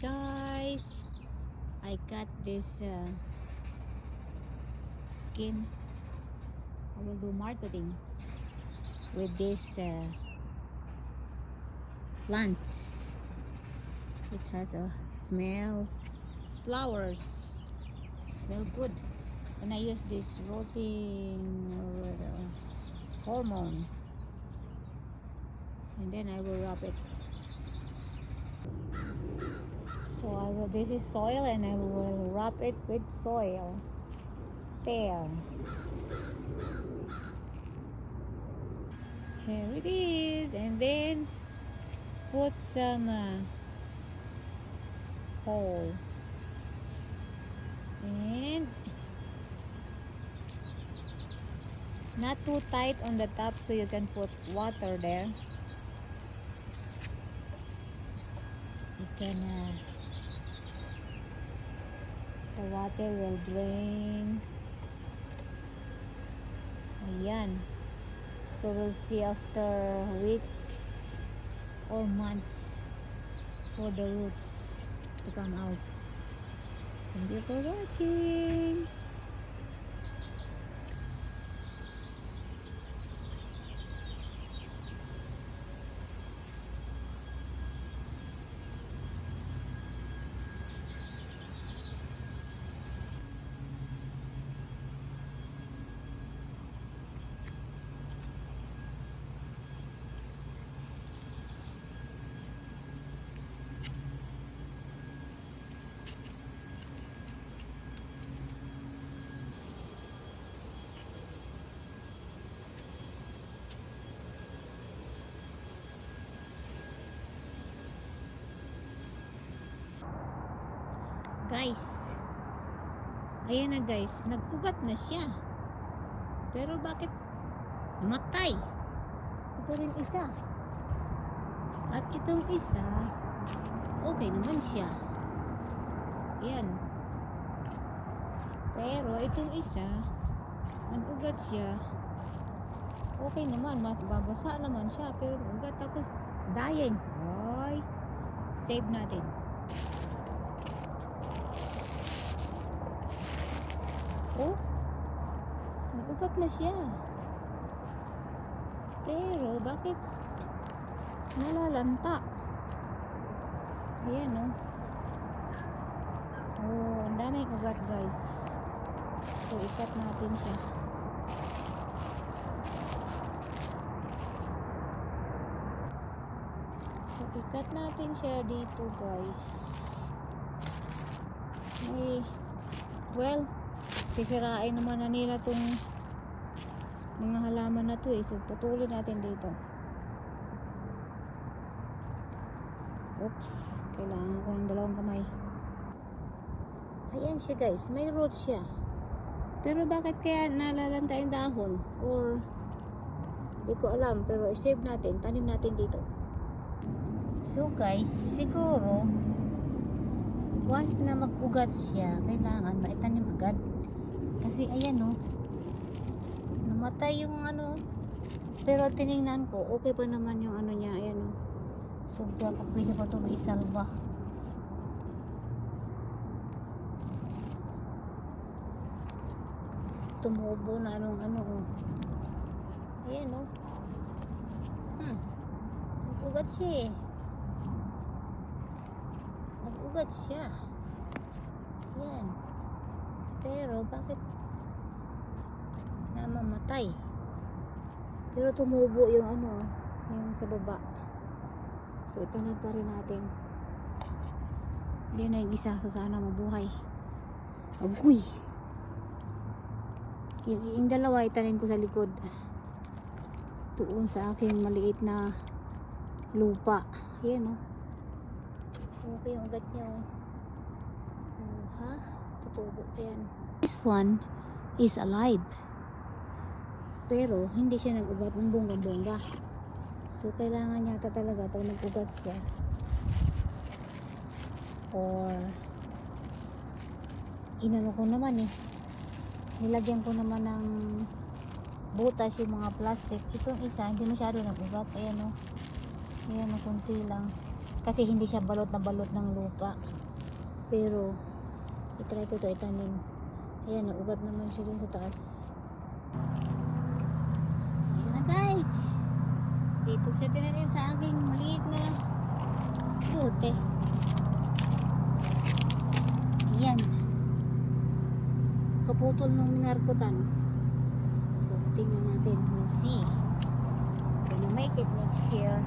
Guys! I got this uh, skin. I will do marketing with this uh, plants. It has a smell flowers. Smell good. And I use this rotting uh, hormone. And then I will rub it So I will, this is soil and I will wrap it with soil. There. Here it is. And then put some uh, hole. And not too tight on the top so you can put water there. You can uh, the water will drain. Ayan. So we'll see after weeks or months for the roots to come out. Thank you for watching guys ayan na guys. Nagugat na siya. Pero bakit namatay? Ito rin isa. At itong isa okay naman siya. Ayan. Pero itong isa nagugat siya. Okay naman babasa naman siya pero ugat tapos dying. Ay save natin Oh, nagugat na siya. Pero, bakit nalalanta? Ayan, oh. Oh, ang daming ugat, guys. So, ikat natin siya. So, ikat natin siya dito, guys. May, well, sisirain naman na nila tong mga halaman na to eh. So, putulin natin dito. Oops. Kailangan ko ng dalawang kamay. Ayan siya guys. May roots siya. Pero bakit kaya nalalanta yung dahon? Or, di ko alam. Pero i-save natin. Tanim natin dito. So guys, siguro, once na mag-ugat siya, kailangan maitanim agad. Kasi ayan no, namatay yung ano, pero tiningnan ko, okay pa naman yung ano niya, ayan no. So, baka pwede pa ito maisalba. Tumubo na anong ano, oh. Ayan no. Hmm. Nag-ugat siya eh. Nag-ugat siya. Yan. Pero bakit namamatay? Pero tumubo yung ano, yung sa baba. So itanim pa rin natin. Hindi na yung isa, so sana mabuhay. Agoy! Yung, yung dalawa itanim ko sa likod. Tuon sa aking maliit na lupa. Yan oh. Okay yung ugat niya oh. Oh, ha? Tutubo pa yan. This one is alive. Pero, hindi siya nag-ugat ng bongga-bongga. So, kailangan niya talaga pag nag-ugat siya. Or, inano ko naman eh. Nilagyan ko naman ng butas yung mga plastic. Itong isa, hindi masyado nag-ugat. Ayan o. Ayan o, kunti lang. Kasi hindi siya balot na balot ng lupa. Pero, itry ko to itanim. Ayan, naugat naman siya dun sa taas. So, na guys. Dito siya tinanim sa aking maliit na lote. Yan. Kaputol ng minarkutan. So, tingnan natin. We'll see. Gonna make it next year.